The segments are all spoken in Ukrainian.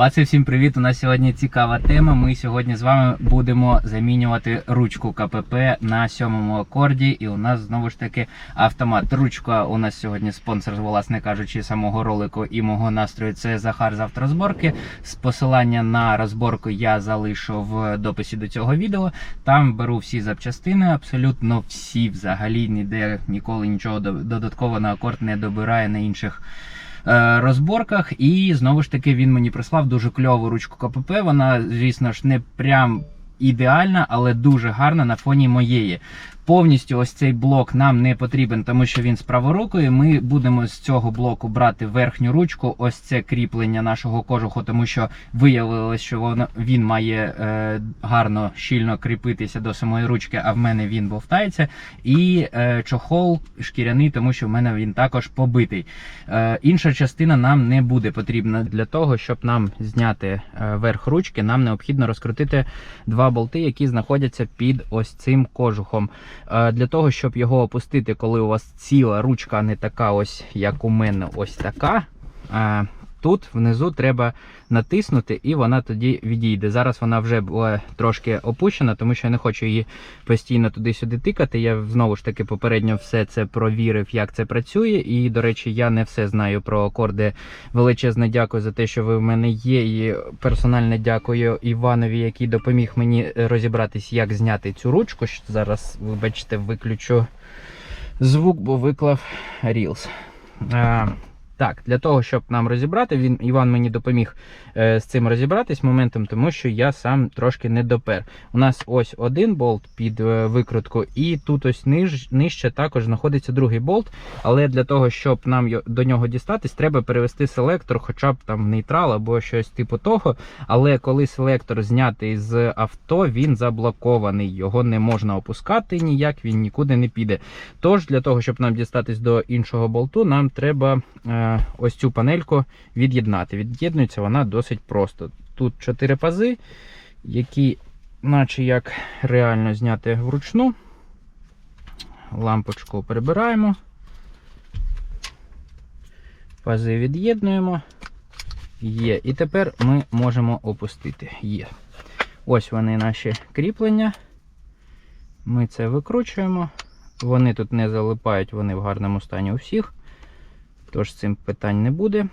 Паці, всім привіт! У нас сьогодні цікава тема. Ми сьогодні з вами будемо замінювати ручку КПП на сьомому акорді. І у нас знову ж таки автомат. Ручка у нас сьогодні спонсор, власне кажучи, самого ролику і мого настрою. Це Захар з авторозборки. З посилання на розборку я залишу в дописі до цього відео. Там беру всі запчастини, абсолютно всі взагалі ніде ніколи нічого до- додатково на акорд не добирає на інших розборках. І знову ж таки він мені прислав дуже кльову ручку КПП. Вона, звісно ж, не прям ідеальна, але дуже гарна на фоні моєї. Повністю ось цей блок нам не потрібен, тому що він з праворукою. Ми будемо з цього блоку брати верхню ручку, ось це кріплення нашого кожуху, тому що виявилось, що воно він має е, гарно щільно кріпитися до самої ручки, а в мене він бовтається. І е, чохол шкіряний, тому що в мене він також побитий. Е, інша частина нам не буде потрібна для того, щоб нам зняти е, верх ручки. Нам необхідно розкрутити два болти, які знаходяться під ось цим кожухом. Е, Для того, щоб його опустити, коли у вас ціла ручка, не така, ось як у мене, ось така. Тут внизу треба натиснути, і вона тоді відійде. Зараз вона вже була трошки опущена, тому що я не хочу її постійно туди-сюди тикати. Я знову ж таки попередньо все це провірив, як це працює. І, до речі, я не все знаю про акорди. Величезне дякую за те, що ви в мене є. І персональне дякую Іванові, який допоміг мені розібратись, як зняти цю ручку. Зараз, вибачте, виключу звук, бо виклав Reels. Так, для того, щоб нам розібрати, він Іван мені допоміг е, з цим розібратись моментом, тому що я сам трошки не допер. У нас ось один болт під е, викрутку, і тут ось ниж, нижче також знаходиться другий болт. Але для того, щоб нам до нього дістатись, треба перевести селектор, хоча б там в нейтрал або щось типу того. Але коли селектор знятий з авто, він заблокований. Його не можна опускати ніяк, він нікуди не піде. Тож, для того, щоб нам дістатись до іншого болту, нам треба е, ось цю панельку від'єднати. Від'єднується вона досить просто. Тут чотири пази, які, наче як реально зняти вручну. Лампочку прибираємо. Пази від'єднуємо. Є. І тепер ми можемо опустити. Є. Ось вони наші кріплення. Ми це викручуємо. Вони тут не залипають, вони в гарному стані у всіх. Тож цим питань не буде.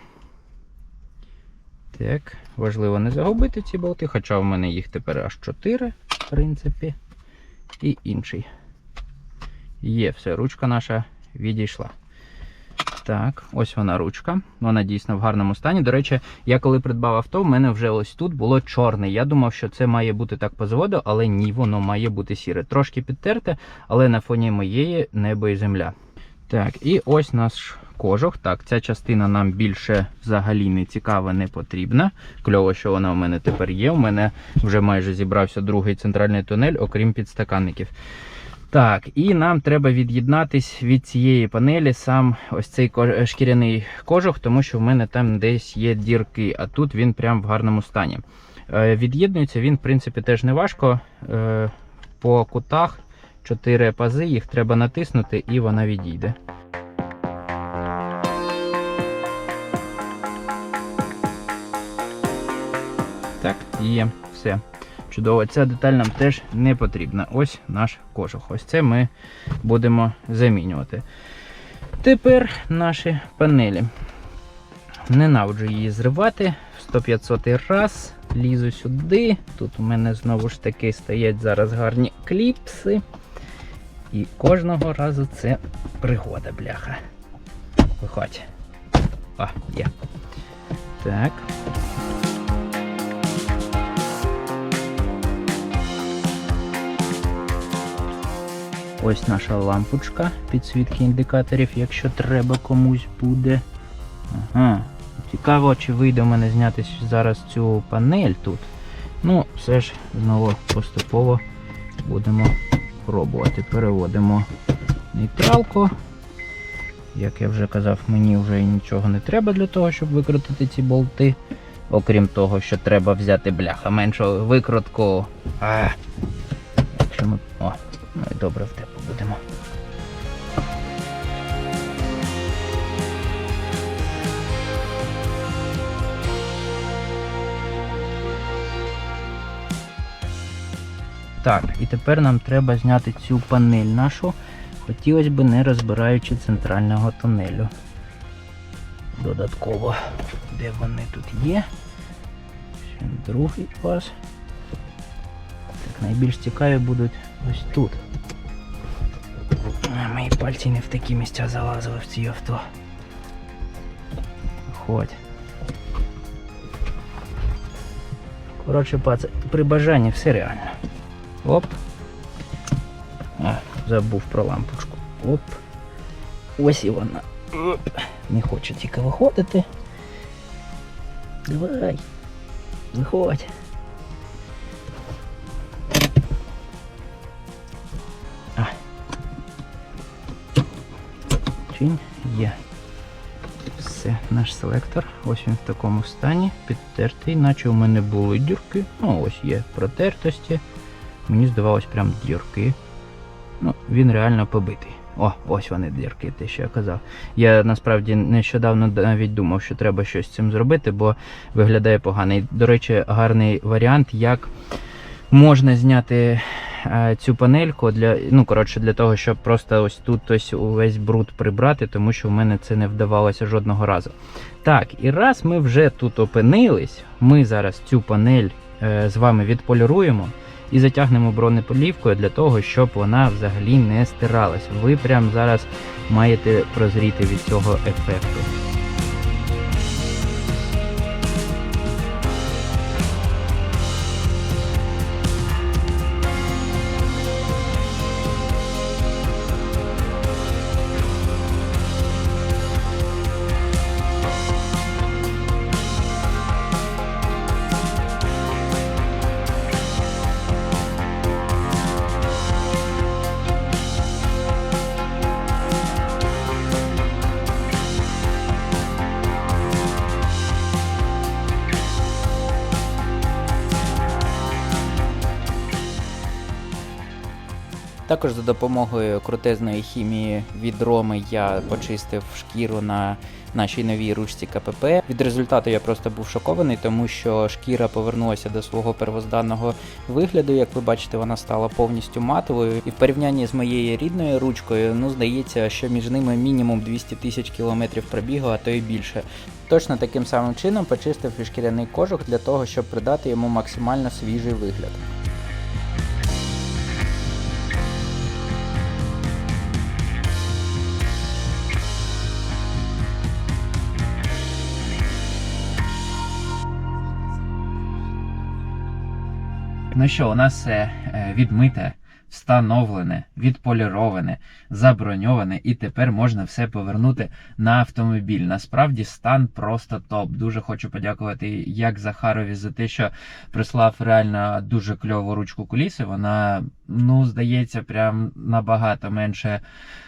Так, важливо не загубити ці болти, хоча в мене їх тепер аж 4, в принципі. І інший. Є, все, ручка наша відійшла. Так, ось вона ручка. Вона дійсно в гарному стані. До речі, я коли придбав авто, в мене вже ось тут було чорне. Я думав, що це має бути так по заводу, але ні, воно має бути сіре. Трошки підтерте, але на фоні моєї небо і земля. Так, і ось наш кожух. Так, ця частина нам більше взагалі не цікава, не потрібна. Кльово, що вона у мене тепер є. У мене вже майже зібрався другий центральний тунель, окрім підстаканників. Так, і нам треба від'єднатись від цієї панелі сам ось цей шкіряний кожух, тому що в мене там десь є дірки, а тут він прям в гарному стані. Е, Від'єднується він, в принципі, теж не важко. Е, По кутах чотири пази, їх треба натиснути, і вона відійде. Так, є, все. Чудово, ця деталь нам теж не потрібна. Ось наш кожух. Ось це ми будемо замінювати. Тепер наші панелі. Ненавиджу її зривати. В 100-500 раз. Лізу сюди. Тут у мене знову ж таки стоять зараз гарні кліпси. І кожного разу це пригода, бляха. Виходь. О, є. Так. Ось наша лампочка підсвітки індикаторів, якщо треба комусь буде. Ага. Цікаво, чи вийде в мене зняти зараз цю панель тут. Ну, все ж знову поступово будемо пробувати. Переводимо нейтралку. Як я вже казав, мені вже нічого не треба для того, щоб викрутити ці болти. Окрім того, що треба взяти бляха меншу викрутку. А, якщо ми. О, ну і добре в тебе Так, і тепер нам треба зняти цю панель нашу. Хотілося б не розбираючи центрального тунелю. Додатково, де вони тут є. Ще другий пас. Так, найбільш цікаві будуть ось тут. Мої пальці не в такі місця залазили в ці авто. Ходь. Коротше, паце, при бажанні все реально. Оп. А, забув про лампочку. Оп. Ось і вона. Оп. Не хоче тільки виходити. Давай. Виходь. А. Чинь є. Все, наш селектор. Ось він в такому стані, підтертий, наче у мене були дірки. Ну, ось є протертості. Мені здавалось прям дірки. Ну, він реально побитий. О, ось вони дірки, те, що я казав. Я насправді нещодавно навіть думав, що треба щось з цим зробити, бо виглядає погано. І, до речі, гарний варіант, як можна зняти е, цю панельку для, ну, коротше, для того, щоб просто ось тут ось увесь бруд прибрати, тому що в мене це не вдавалося жодного разу. Так, і раз ми вже тут опинились, ми зараз цю панель е, з вами відполіруємо і затягнемо бронеполівкою для того, щоб вона взагалі не стиралась. Ви прямо зараз маєте прозріти від цього ефекту. Також за допомогою крутезної хімії від Роми я почистив шкіру на нашій новій ручці КПП. Від результату я просто був шокований, тому що шкіра повернулася до свого первозданного вигляду. Як ви бачите, вона стала повністю матовою. І в порівнянні з моєю рідною ручкою, ну здається, що між ними мінімум 200 тисяч кілометрів пробігу, а то й більше. Точно таким самим чином почистив і шкіряний кожух для того, щоб придати йому максимально свіжий вигляд. Ну що, у нас все е, відмите, встановлене, відполіроване, заброньоване, і тепер можна все повернути на автомобіль. Насправді стан просто топ. Дуже хочу подякувати як Захарові за те, що прислав реально дуже кльову ручку куліси. Вона, ну, здається, прям набагато менше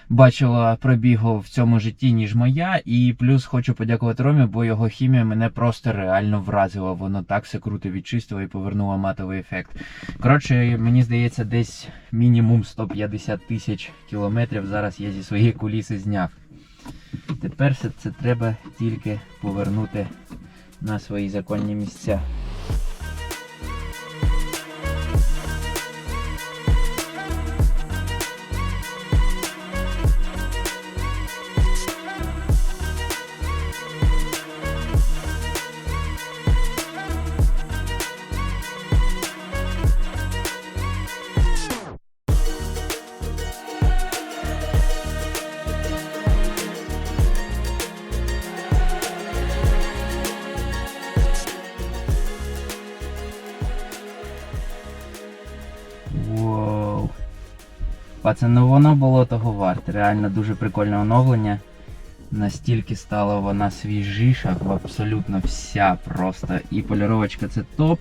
бачила пробігу в цьому житті, ніж моя. І плюс хочу подякувати Ромі, бо його хімія мене просто реально вразила. Воно так все круто відчистило і повернуло матовий ефект. Коротше, мені здається, десь мінімум 150 тисяч кілометрів зараз я зі своєї куліси зняв. Тепер це треба тільки повернути на свої законні місця. Ну воно було того варте. Реально дуже прикольне оновлення. Настільки стала вона свіжіша, абсолютно вся просто. І поліровочка це топ.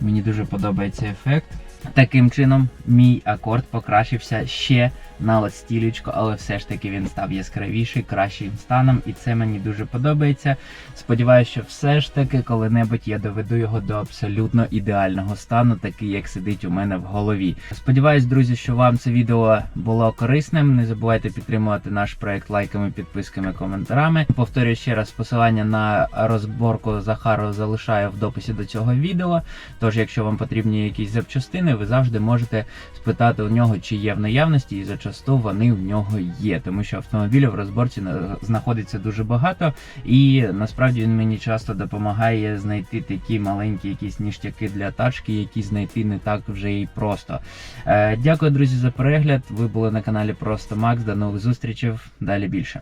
Мені дуже подобається ефект. Таким чином, мій акорд покращився ще на от стілечко, але все ж таки він став яскравіший, кращим станом, і це мені дуже подобається. Сподіваюся, що все ж таки коли-небудь я доведу його до абсолютно ідеального стану, такий як сидить у мене в голові. Сподіваюсь, друзі, що вам це відео було корисним. Не забувайте підтримувати наш проект лайками, підписками, коментарами. Повторюю ще раз, посилання на розборку Захару залишаю в дописі до цього відео. Тож, якщо вам потрібні якісь запчастини, України, ви завжди можете спитати у нього, чи є в наявності, і зачасту вони в нього є, тому що автомобілів в розборці на- знаходиться дуже багато, і насправді він мені часто допомагає знайти такі маленькі якісь ніштяки для тачки, які знайти не так вже і просто. Е, дякую, друзі, за перегляд. Ви були на каналі Просто Макс. До нових зустрічей. Далі більше.